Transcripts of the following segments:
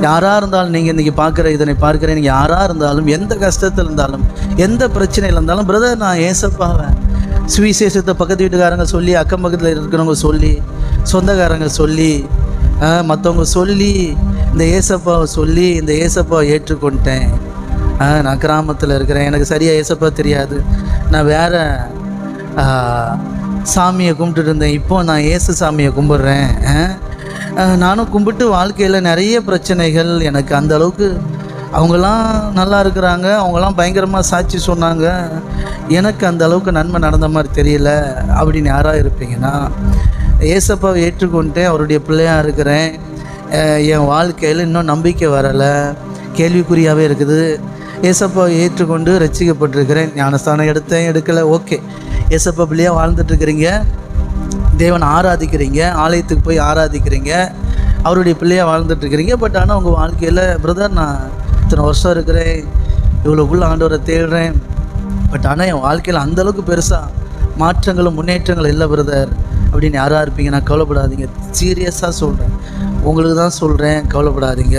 யாராக இருந்தாலும் நீங்கள் இன்றைக்கி பார்க்குற இதனை பார்க்குற நீங்கள் யாராக இருந்தாலும் எந்த கஷ்டத்தில் இருந்தாலும் எந்த பிரச்சனையில் இருந்தாலும் பிரதர் நான் ஏசப்பாவேன் சுவிசேஷத்தை பக்கத்து வீட்டுக்காரங்க சொல்லி அக்கம் பக்கத்தில் இருக்கிறவங்க சொல்லி சொந்தக்காரங்க சொல்லி மற்றவங்க சொல்லி இந்த ஏசப்பாவை சொல்லி இந்த ஏசப்பாவை ஏற்றுக்கொண்டேன். நான் கிராமத்தில் இருக்கிறேன். எனக்கு சரியாக ஏசப்பா தெரியாது. நான் வேற சாமியை கும்பிட்டுட்டு இருந்தேன். இப்போ நான் ஏசு சாமியை கும்பிட்றேன். ஆ, நானும் கும்பிட்டு வாழ்க்கையில் நிறைய பிரச்சனைகள் எனக்கு அந்த அளவுக்கு அவங்கெல்லாம் நல்லா இருக்கிறாங்க. அவங்கெல்லாம் பயங்கரமாக சாட்சி சொன்னாங்க. எனக்கு அந்த அளவுக்கு நன்மை நடந்த மாதிரி தெரியல அப்படின்னு யாராக இருப்பீங்கன்னா ஏசப்பாவை ஏற்றுக்கொண்டே அவருடைய பிள்ளையாக இருக்கிறேன். என் வாழ்க்கையில் இன்னும் நம்பிக்கை வரலை. கேள்விக்குறியாகவே இருக்குது. ஏசப்பாவை ஏற்றுக்கொண்டு ரசிக்கப்பட்டிருக்கிறேன் ஞானஸ்தானம் எடுத்தேன் எடுக்கலை. ஓகே. ஏசப்பா பிள்ளையாக வாழ்ந்துட்டுருக்கிறீங்க தேவனை ஆராதிக்கிறீங்க ஆலயத்துக்கு போய் ஆராதிக்கிறீங்க அவருடைய பிள்ளையாக வாழ்ந்துட்டுருக்கிறீங்க. பட் ஆனால் உங்கள் வாழ்க்கையில் பிரதர் நான் இத்தனை வருஷம் இருக்கிறேன் இவ்வளோக்குள்ள ஆண்டவரை தேடுறேன். பட் ஆனால் என் வாழ்க்கையில் அந்தளவுக்கு பெருசாக மாற்றங்களும் முன்னேற்றங்கள் இல்லை பிரதர் அப்படின்னு யாராக இருப்பீங்க? நான் கவலைப்படாதீங்க. சீரியஸாக சொல்கிறேன் உங்களுக்கு தான் சொல்கிறேன் கவலைப்படாதீங்க.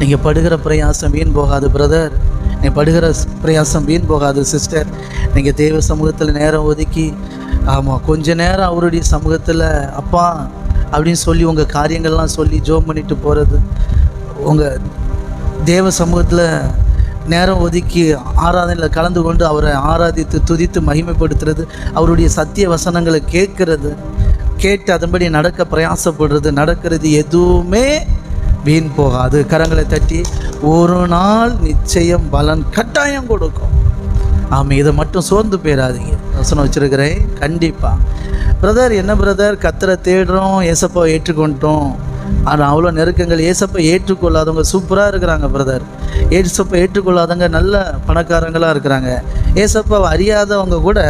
நீங்கள் படுகிற பிரயாசம் வீண் போகாது பிரதர் நீங்கள் படுகிற பிரயாசம் வீண் போகாது சிஸ்டர் நீங்கள் தேவ சமூகத்தில் நேரம் ஒதுக்கி ஆமாம் கொஞ்ச நேரம் அவருடைய சமூகத்தில் அப்பா அப்படின்னு சொல்லி உங்கள் காரியங்கள்லாம் சொல்லி ஜோம் பண்ணிட்டு போகிறது உங்கள் தேவ சமூகத்தில் நேரம் ஒதுக்கி ஆராதனையில் கலந்து கொண்டு அவரை ஆராதித்து துதித்து மகிமைப்படுத்துறது அவருடைய சத்திய வசனங்களை கேட்கறது கேட்டு அதன்படி நடக்க பிரயாசப்படுறது நடக்கிறது எதுவுமே வீண் போகாது. கரங்களை தட்டி ஒரு நாள் நிச்சயம் பலன் கட்டாயம் கொடுக்கும். ஆமாம் இதை மட்டும் சோர்ந்து போயிடாதீங்க. வசனம் வச்சுருக்கிறேன் கண்டிப்பாக பிரதர் என்ன பிரதர் கத்தரை தேடுறோம் ஏசப்பா ஏற்றுக்கொண்டோம். ஆனால் அவ்வளோ நெருக்கங்கள் ஏசப்பா ஏற்றுக்கொள்ளாதவங்க சூப்பராக இருக்கிறாங்க பிரதர் ஏசப்பை ஏற்றுக்கொள்ளாதவங்க நல்ல பணக்காரங்களாக இருக்கிறாங்க. ஏசப்பாவை அறியாதவங்க கூட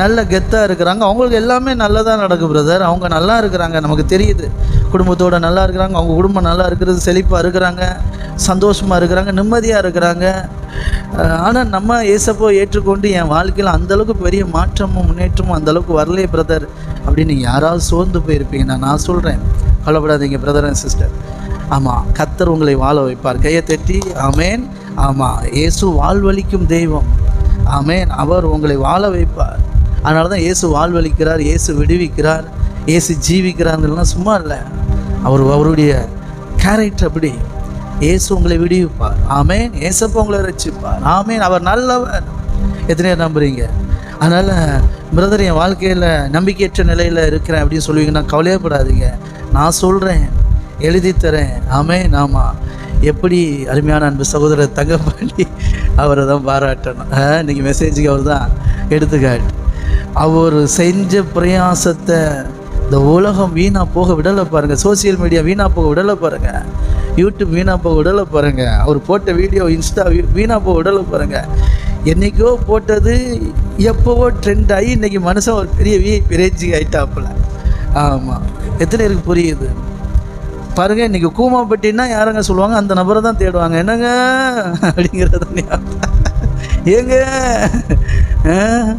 நல்ல கெத்தாக இருக்கிறாங்க. அவங்களுக்கு எல்லாமே நல்லதாக நடக்கும் பிரதர் அவங்க நல்லா இருக்கிறாங்க நமக்கு தெரியுது. குடும்பத்தோடு நல்லா இருக்கிறாங்க அவங்க குடும்பம் நல்லா இருக்கிறது செழிப்பாக இருக்கிறாங்க. சந்தோஷமாக இருக்கிறாங்க நிம்மதியாக இருக்கிறாங்க. ஆனால் நம்ம ஏசப்போ ஏற்றுக்கொண்டு என் வாழ்க்கையில் அந்தளவுக்கு பெரிய மாற்றமும் முன்னேற்றமும் அந்தளவுக்கு வரலையே பிரதர் அப்படின்னு யாராவது சோர்ந்து போயிருப்பீங்க நான் நான் சொல்கிறேன் கவலைப்படாதீங்க பிரதர் அண்ட் சிஸ்டர் ஆமாம் கத்தர் உங்களை வாழ வைப்பார். கையை தட்டி ஆமேன். ஆமாம் இயேசு வாழ்வழிக்கும் தெய்வம். ஆமேன். அவர் உங்களை வாழ வைப்பார். அதனால தான் இயேசு வாழ்வழிக்கிறார் இயேசு விடுவிக்கிறார் இயேசு ஜீவிக்கிறாருலாம் சும்மா இல்லை. அவர் அவருடைய கேரக்டர் அப்படி. இயேசு உங்களை விடுவிப்பார். ஆமேன். ஏசப்பா உங்களை ரசிப்பார் ஆமேன். அவர் நல்லவர். எத்தனையோ நம்புறீங்க. அதனால் பிரதர் என் வாழ்க்கையில் நம்பிக்கையற்ற நிலையில் இருக்கிறேன் அப்படின்னு சொல்லுவீங்கன்னா கவலையப்படாதீங்க. நான் சொல்கிறேன் எழுதி தரேன். ஆமேன். ஆமாம் எப்படி அருமையான அன்பு சகோதரர் தங்கப்பாண்டி அவரை தான் பாராட்டணும். ஆ, இன்னைக்கு மெசேஜுக்கு அவர் தான் எடுத்துக்காட்டு. அவர் செஞ்ச பிரயாசத்தை இந்த உலகம் வீணாக போக விடலை பாருங்கள் சோசியல் மீடியா வீணாக போக விடலை பாருங்கள் யூடியூப் வீணாக போக பாருங்கள் அவர் போட்ட வீடியோ இன்ஸ்டா வீ- வீணாக போக பாருங்கள் என்றைக்கோ போட்டது எப்போவோ ட்ரெண்ட் ஆகி இன்றைக்கி மனுஷன் ஒரு பெரிய விஐபி ரேஞ்சுக்கு ஆகிட்டாப்புல ஆமாம் எத்தனை பேருக்கு புரியுது? பாருங்க இன்னைக்கு கூமாப்பட்டின்னா யாருங்க சொல்லுவாங்க? அந்த நபரை தான் தேடுவாங்க. என்னங்க? அப்படிங்கிறது ஏங்க?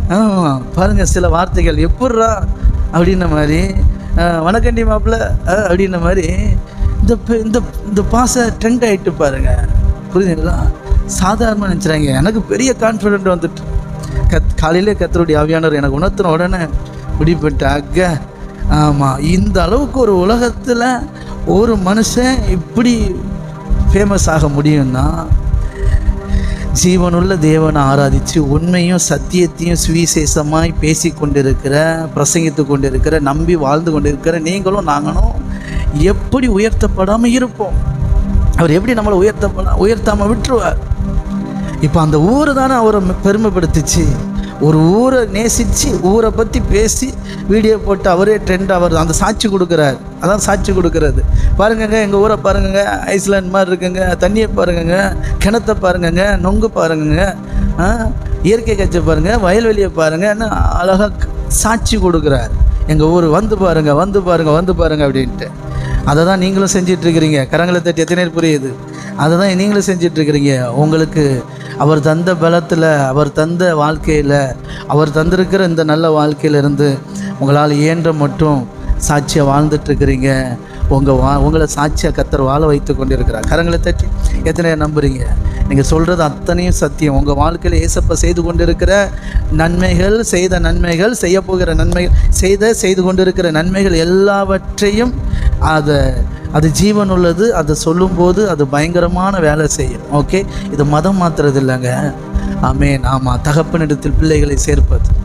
ஆமாம் பாருங்க சில வார்த்தைகள் எப்பட்றா? அப்படின்ன மாதிரி. வணக்கண்டி மாப்பிள்ள. அப்படின்ன மாதிரி. இந்த இந்த இந்த பாசை ட்ரெண்ட் ஆகிட்டு பாருங்க. புரியுதுங்களா? சாதாரணமாக நினச்சிறாங்க. எனக்கு பெரிய கான்ஃபிடென்ட் வந்துட்டு. கத் காலையிலே கத்தருடைய ஆவியானவர் எனக்கு உணர்த்தின உடனே முடிப்பட்டு அக்க ஆமாம் இந்த அளவுக்கு ஒரு உலகத்தில் ஒரு மனுஷன் இப்படி ஃபேமஸ் ஆக முடியும்னா ஜீவனுள்ள தேவனை ஆராதித்து உண்மையும் சத்தியத்தையும் சுவிசேஷமாய் பேசி கொண்டிருக்கிற பிரசங்கித்து கொண்டிருக்கிற நம்பி வாழ்ந்து கொண்டிருக்கிற நீங்களும் நாங்களும் எப்படி உயர்த்தப்படாமல் இருப்போம்? அவர் எப்படி நம்மளை உயர்த்தப்பட உயர்த்தாமல் விட்டுருவார்? இப்போ அந்த ஊரை தானே அவரை ம- பெருமைப்படுத்துச்சு. ஒரு ஊரை நேசித்து ஊரை பற்றி பேசி வீடியோ போட்டு அவரே ட்ரெண்ட் அவர் அந்த சாட்சி கொடுக்குறாரு. அதான் சாட்சி கொடுக்குறது. பாருங்கங்க எங்கள் ஊரை பாருங்கங்க. ஐஸ்லாண்ட் மாதிரி இருக்குங்க. தண்ணியை பாருங்கங்க. கிணத்தை பாருங்கங்க. நொங்கு பாருங்கங்க. இயற்கை காட்சி பாருங்கள் வயல்வெளியை பாருங்கன்னு அழகாக சாட்சி கொடுக்குறாரு. எங்கள் ஊர் வந்து பாருங்க வந்து பாருங்க வந்து பாருங்க அப்படின்ட்டு. அதை தான் நீங்களும் செஞ்சிட்ருக்கிறீங்க. கரங்களை தட்டி எத்தனை புரியுது? அதை தான் நீங்களும் செஞ்சிட்ருக்கிறீங்க. உங்களுக்கு அவர் தந்த பலத்தில் அவர் தந்த வாழ்க்கையில் அவர் தந்திருக்கிற இந்த நல்ல வாழ்க்கையிலிருந்து உங்களால் இயன்ற மட்டும் சாட்சியாக வாழ்ந்துட்டுருக்கிறீங்க உங்கள் வா உங்களை சாட்சியாக கத்தர் வாழ வைத்து கொண்டிருக்கிறார். கரங்களை தட்டி எத்தனை நம்புறீங்க. நீங்கள் சொல்கிறது அத்தனையும் சத்தியம். உங்கள் வாழ்க்கையில் ஏசப்பா செய்து கொண்டிருக்கிற நன்மைகள் செய்த நன்மைகள் செய்ய போகிற நன்மைகள் செய்த செய்து கொண்டிருக்கிற நன்மைகள் எல்லாவற்றையும் அதை அது ஜீவன் உள்ளது அதை சொல்லும்போது அது பயங்கரமான வேலை செய்யும். ஓகே இது மதம் மாத்துறது இல்லைங்க ஆமே. ஆமாம் தகப்பனிடத்தில் பிள்ளைகளை சேர்ப்பது.